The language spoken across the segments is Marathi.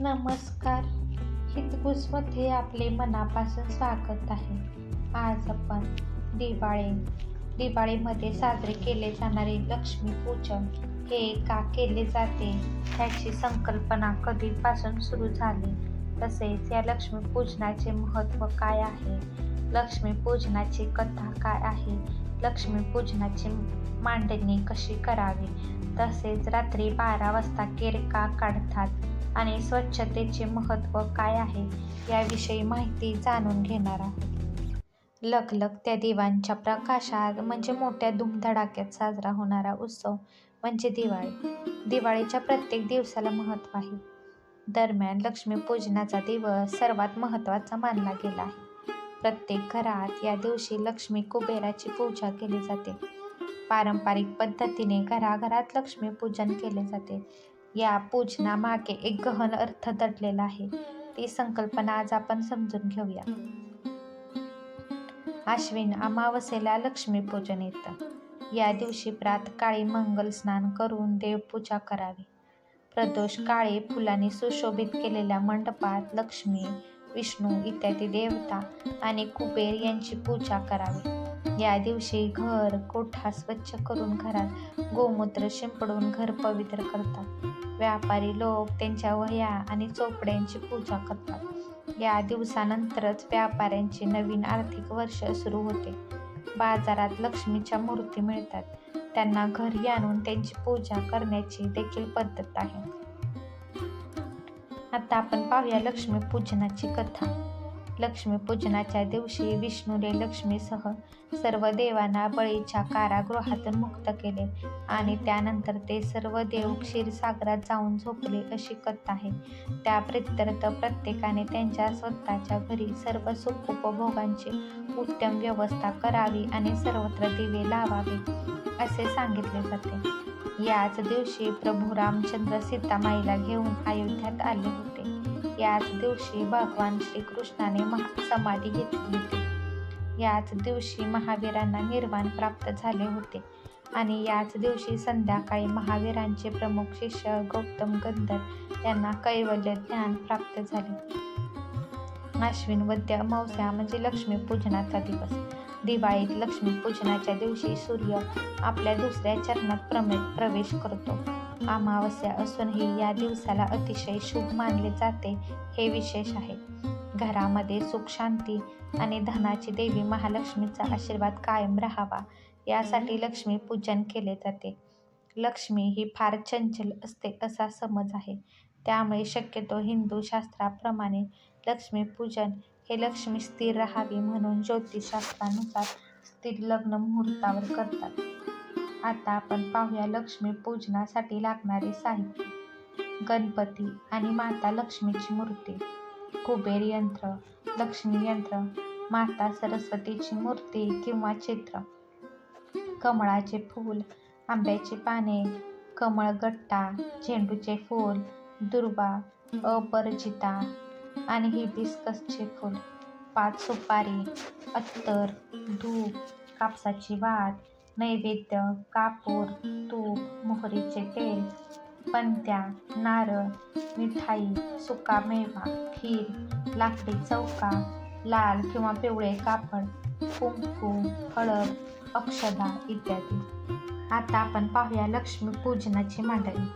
नमस्कार. हितगुजमध्ये आपले मनापासून स्वागत आहे. आज आपण दिवाळी दिवाळीमध्ये साजरे केले जाणारे लक्ष्मीपूजन हे का केले जाते ह्याची संकल्पना कधीपासून सुरू झाली? तसेच या लक्ष्मीपूजनाचे महत्त्व काय आहे? लक्ष्मीपूजनाची कथा काय आहे? लक्ष्मीपूजनाची मांडणी कशी करावी? तसेच रात्री बारा वाजता केर का काढतात. आणि स्वच्छतेचे महत्त्व काय आहे याविषयी माहिती जाणून घेणार आहोत. लखलखत्या दिवांच्या प्रकाशात म्हणजे मोठ्या धुमधडाक्यात साजरा होणारा उत्सव म्हणजे दिवाळी. दिवाळीच्या प्रत्येक दिवसाला महत्त्व आहे. दरम्यान लक्ष्मीपूजनाचा दिवस सर्वात महत्त्वाचा मानला गेला आहे. प्रत्येक घरात या दिवशी लक्ष्मी कुबेराची पूजा केली जाते. पारंपरिक पद्धतीने घराघरात लक्ष्मीपूजन केले जाते. या पूजनामागे एक गहन अर्थ दडलेला आहे. ती संकल्पना आज आपण समजून घेऊया. आश्विन अमावस्येला लक्ष्मीपूजन येतं. या दिवशी प्रातकाळी मंगल स्नान करून देवपूजा करावी. प्रदोष काळी फुलांनी सुशोभित केलेल्या मंडपात लक्ष्मी विष्णू इत्यादी देवता आणि कुबेर यांची पूजा करावी. या दिवशी घर कोठा स्वच्छ करून घरात गोमूत्र शिंपडून घर पवित्र करतात. व्यापारी लोक त्यांच्या वह्या आणि चोपड्यांची पूजा करतात. या दिवसानंतरच व्यापाऱ्यांचे नवीन आर्थिक वर्ष सुरू होते. बाजारात लक्ष्मीच्या मूर्ती मिळतात. त्यांना घरी आणून त्यांची पूजा करण्याची देखील पद्धत आहे. आता आपण पाहूया लक्ष्मी पूजनाची कथा. लक्ष्मीपूजनाच्या दिवशी विष्णूने लक्ष्मीसह सर्व देवांना बळीच्या कारागृहातून मुक्त केले आणि त्यानंतर ते सर्व देव क्षीरसागरात जाऊन झोपले अशी कथा आहे. त्या प्रित्यर्थ प्रत्येकाने त्यांच्या स्वतःच्या घरी सर्व सुख उपभोगांची उत्तम व्यवस्था करावी आणि सर्वत्र दिवे लावावे असे सांगितले जाते याच दिवशी प्रभू रामचंद्र सीतामाईला घेऊन अयोध्यात आले. होते याच दिवशी भगवान श्रीकृष्णाने महा समाधी घेतली होती. याच दिवशी महावीरांना निर्वाण प्राप्त झाले होते आणि याच दिवशी संध्याकाळी महावीरांचे प्रमुख शिष्य गौतम गंधर यांना कैवल्य ज्ञान प्राप्त झाले. अश्विन वद्य अमावस्या म्हणजे लक्ष्मीपूजनाचा दिवस. दिवाळीत लक्ष्मीपूजनाच्या दिवशी सूर्य आपल्या दुसऱ्या चरणात प्रमे प्रवेश करतो. अमावस्या असूनही या दिवसाला अतिशय शुभ मानले जाते हे विशेष आहे. घरामध्ये सुख शांती आणि धनाची देवी महालक्ष्मीचा आशीर्वाद कायम राहावा यासाठी लक्ष्मी पूजन केले जाते. लक्ष्मी ही फार चंचल असते असा समज आहे. त्यामुळे शक्यतो हिंदू शास्त्राप्रमाणे लक्ष्मीपूजन हे लक्ष्मी स्थिर राहावी म्हणून ज्योतिषशास्त्रानुसार स्थिर लग्न मुहूर्तावर करतात. आता आपण पाहूया लक्ष्मी पूजनासाठी लागणारे साहित्य. गणपती आणि माता लक्ष्मीची मूर्ती. कुबेर यंत्र लक्ष्मी यंत्र माता सरस्वतीची मूर्ती किंवा चित्र. कमळाचे फूल आंब्याची पाने कमळगट्टा झेंडूचे फूल दुर्वा अपरिचिता आणि हिबिस्कसचे फूल पाच सुपारी अत्तर धूप कापसाची वात नैवेद्य कापूर तूप मोहरीचे तेल पंत्या नारळ मिठाई सुका मेवा खीर लाकडी चौका लाल किंवा पिवळे कापड कुंकू हळद अक्षदा इत्यादी. आता आपण पाहूया लक्ष्मी पूजनाची मांडणी.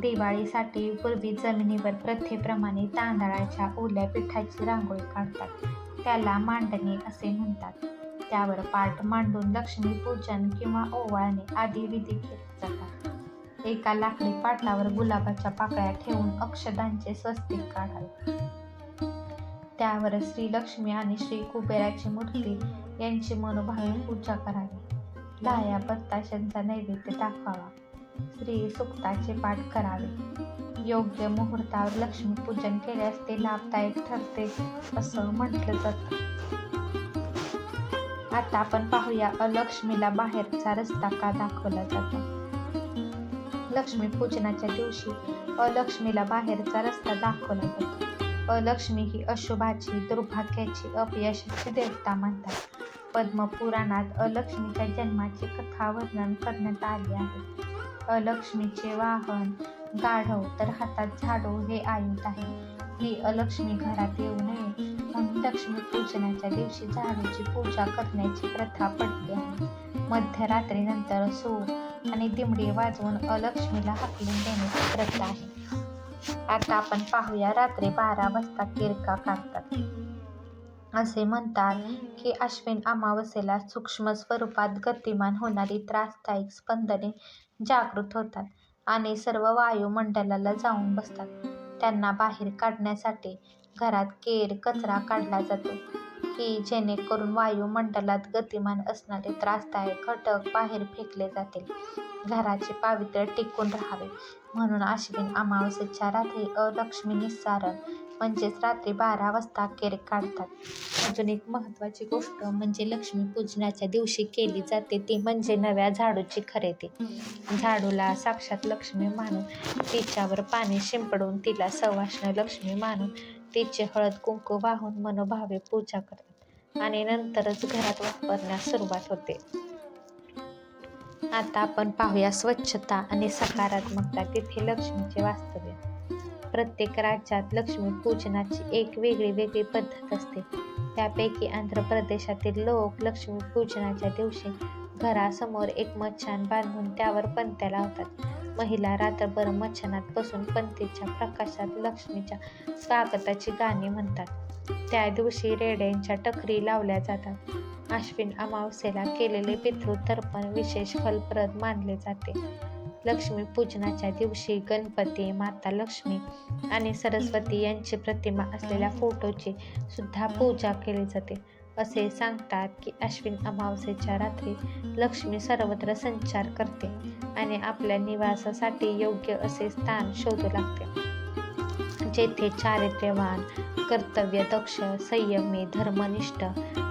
दिवाळीसाठी पूर्वी जमिनीवर प्रथेप्रमाणे तांदळाच्या ओल्या पिठाची रांगोळी काढतात. त्याला मांडणी असे म्हणतात. त्यावर पाठ मांडून लक्ष्मीपूजन किंवा ओवाळणे आदी विधी केले जातात. एका लाकडी पाटलावर गुलाबाच्या पाकळ्या ठेवून अक्षदांचे स्वस्तिक काढावे. त्यावर श्री लक्ष्मी आणि श्री कुबेराची मूर्ती यांची मनोभावे पूजा करावी. लाया बत्ताशांचा नैवेद्य दाखवावा. श्री सुक्ताचे पाठ करावे. योग्य मुहूर्तावर लक्ष्मीपूजन केल्यास ते लाभदायक ठरते असं म्हटलं जातं. आता आपण पाहूया अलक्ष्मीला बाहेरचा रस्ता का दाखवला जातो? लक्ष्मी पूजनाच्या दिवशी अलक्ष्मीला बाहेरचा रस्ता दाखवला जातो. अलक्ष्मी ही अशुभाची दुर्भाग्याची अपयशाची देवता मानतात. पद्मपुराणात अलक्ष्मीच्या जन्माची कथा वर्णन करण्यात आली आहे. अलक्ष्मीचे वाहन गाढव तर हातात झाडू हे आयुध आहे. ही अलक्ष्मी घरात येऊ नये म्हणून लक्ष्मी पूजनाच्या दिवशी झाडूची पूजा करण्याची प्रथा पडली आहे. मध्यरात्रीनंतर सूर आणि दिमडी वाजवून अलक्ष्मीला हाकलून देण्याची प्रथा आहे. आता आपण पाहूया रात्री बारा वाजता किरका काढतात. असे म्हणतात की अश्विन अमावस्येला सूक्ष्म स्वरूपात गतिमान होणारी त्रासदायक स्पंदने जागृत होतात आणि सर्व वायुमंडलाला जाऊन बसतात. त्यांना बाहेर काढण्यासाठी घरात केर कचरा काढला जातो की जेणेकरून वायुमंडलात गतिमान असणारे त्रासदायक घटक बाहेर फेकले जातील. घराचे पावित्र्य टिकून राहावे म्हणून अश्विन अमावस्येच्या रात्री अलक्ष्मी निस्सारण म्हणजेच रात्री बारा वाजता अखेर काढतात. अजून एक महत्त्वाची गोष्ट म्हणजे लक्ष्मीपूजनाच्या दिवशी केली जाते ती म्हणजे नव्या झाडूची खरेदी. झाडूला साक्षात लक्ष्मी मानून तिच्यावर पाणी शिंपडून तिला सवाष्ण लक्ष्मी मानून तिचे हळद कुंकू वाहून मनोभावे पूजा करतात आणि नंतरच घरात वापरण्यास सुरुवात होते. आता आपण पाहूया स्वच्छता आणि सकारात्मकता तिथे लक्ष्मीचे वास्तव्य. प्रत्येक राज्यात लक्ष्मी पूजनाची एक वेगळी वेगळी पद्धत असते. त्यापैकी आंध्र प्रदेशातील लोक लक्ष्मी पूजनाच्या दिवशी घरासमोर एक मच्छान बांधून त्यावर पंत्या लावतात. महिला रात्रभर मच्छानात बसून पंतीच्या प्रकाशात लक्ष्मीच्या स्वागताची गाणी म्हणतात. त्या दिवशी रेड्यांच्या टकरी लावल्या जातात. अश्विन अमावस्येला केलेले पितृतर्पण विशेष फलप्रद मानले जाते. लक्ष्मी पूजनाच्या दिवशी गणपती माता लक्ष्मी आणि सरस्वती यांची प्रतिमा असलेल्या फोटोची सुद्धा पूजा केली जाते. असे सांगतात की अश्विन अमावस्येच्या रात्री लक्ष्मी सर्वत्र संचार करते आणि आपल्या निवासासाठी योग्य असे स्थान शोधू लागते. जेथे चारित्र्यवान कर्तव्यदक्ष संयमी धर्मनिष्ठ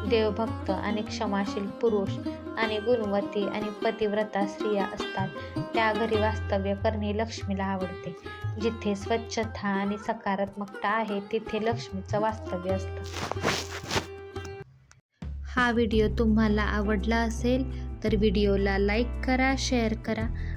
देवभक्त आणि क्षमाशील पुरुष आणि गुणवती आणि पतिव्रता स्त्रिया असतात त्या घरी वास्तव्य करणे लक्ष्मीला आवडते. जिथे स्वच्छता आणि सकारात्मकता आहे तिथे लक्ष्मीचं वास्तव्य असतं. हा व्हिडिओ तुम्हाला आवडला असेल तर व्हिडिओला लाईक करा शेअर करा